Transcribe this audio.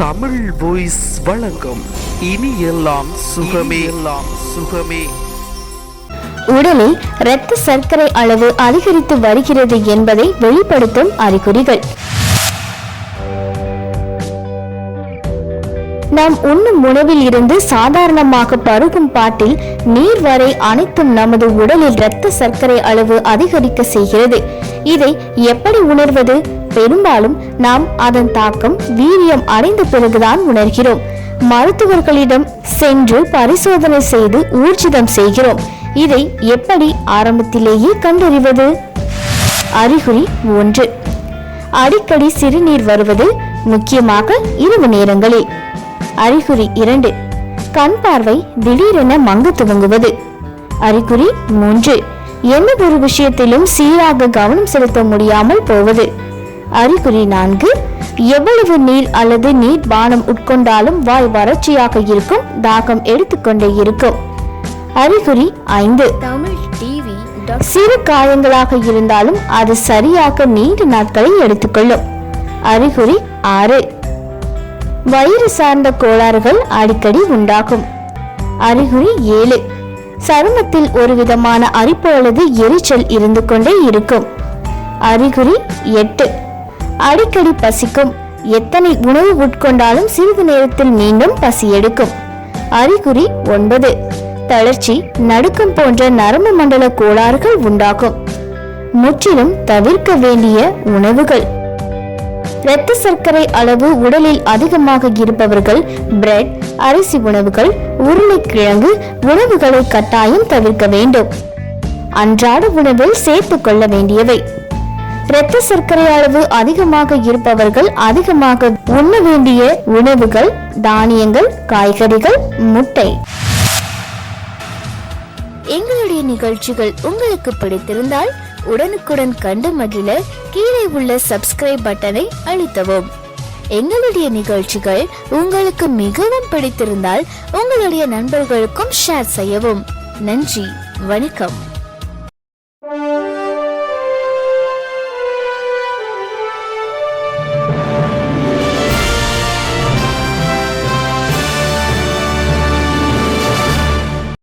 Tamil voice வழங்கும் இனி எல்லாம் சுகமே. எல்லாம் சுகமே. உடலில் இரத்த சர்க்கரை அளவு அதிகரித்து வருகிறது என்பதை வெளிப்படுத்தும் அறிகுறிகள். நாம் உண்ணும் உணவில் இருந்து சாதாரணமாக பருகும் பாட்டில் நீர் வரை அனைத்தும் நமது உடலில் இரத்த சர்க்கரை அளவு அதிகரிக்க செய்கிறது. இதை எப்படி உணர்வது? பெரும்பாலும் நாம் அதன் தாக்கம் வீரியம் அடைந்த பிறகுதான் உணர்கிறோம். மருத்துவர்களிடம் சென்று பரிசோதனை செய்து ஊர்ஜிதம் செய்கிறோம். இதை எப்படி ஆரம்பத்திலேயே கண்டறிவது? அறிகுறி ஒன்று. அடிக்கடி சிறுநீர் வருவது முக்கியமாக இரவு நேரங்களில். அறிகுறி இரண்டு. கண் பார்வை திடீரென மங்க துவங்குவது. அறிகுறி மூன்று. எந்த ஒரு விஷயத்திலும் சீராக கவனம் செலுத்த முடியாமல் போவது. அறிகுறி நான்கு. எவ்வளவு நீர் அல்லது நீர் பானம் உட்கொண்டாலும் வாய் வறட்சியாக இருக்கும். தாகம் எடுத்துக்கொண்டே இருக்கும். அறிகுறி ஐந்து. தமிழ் டிவி சிறு காயங்களாக இருந்தாலும் அது சரியாக நீண்ட நாட்களை எடுத்துக்கொள்ளும். அறிகுறி ஆறு. வயிறு சார்ந்த கோளாறுகள் அடிக்கடி உண்டாகும். அறிகுறி ஏழு. சருமத்தில் ஒரு விதமான அரிப்பு அல்லது எரிச்சல் இருந்து கொண்டே இருக்கும். அறிகுறி எட்டு. அடிக்கடி பசிக்கும். எத்தனை உணவு உட்கொண்டாலும் சிறிது நேரத்தில் மீண்டும் பசி எடுக்கும். அறிகுறி ஒன்பது. தளர்ச்சி நடுக்கம் போன்ற நரம்பு மண்டல கோளாறுகள் உண்டாகும். முற்றிலும் தவிர்க்க வேண்டிய உணவுகள். இரத்த சர்க்கரை அளவு உடலில் அதிகமாக இருப்பவர்கள் பிரெட் அரிசி உணவுகள் உருளைக்கிழங்கு உணவுகளை கட்டாயம் தவிர்க்க வேண்டும். அன்றாட உணவில் சேர்த்துக் கொள்ள வேண்டியவை. இரத்த சர்க்கரை அளவு அதிகமாக இருப்பவர்கள் அதிகமாக உண்ண வேண்டிய உணவுகள் தானியங்கள் காய்கறிகள் முட்டை. எங்களுடைய நிகழ்ச்சிகள் உங்களுக்கு பிடித்திருந்தால் உடனுக்குடன் கண்டு மகிழ கீழே உள்ள சப்ஸ்கிரைப் பட்டனை அழுத்தவும். எங்களுடைய நிகழ்ச்சிகள் உங்களுக்கு மிகவும் பிடித்திருந்தால் உங்களுடைய நண்பர்களுக்கும் ஷேர் செய்யவும். நன்றி வணக்கம்.